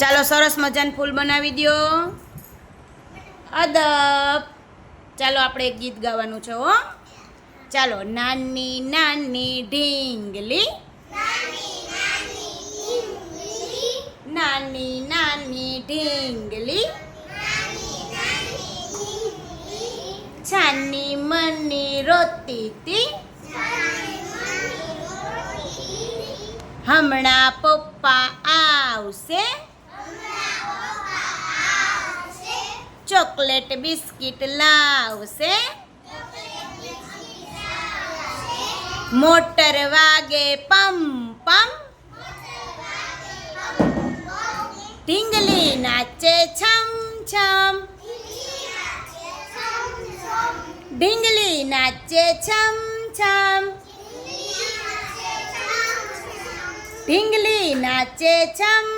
ચાલો સરસ મજાનું ફૂલ બનાવી દ્યો. અદબ. ચાલો આપણે એક ગીત ગાવાનું છે હો. ચાલો, નાની નાની ઢીંગલી. નાની નાની ઢીંગલી. છાની મની રોતી તી. હમણાં પપ્પા આવશે. ચોકલેટ બિસ્કિટ લાવશે. મોટર વાગે પમ પમ. ઢીંગલી નાચે છમ છમ. ઢીંગલી નાચે છમ છમ. ઢીંગલી નાચે છમ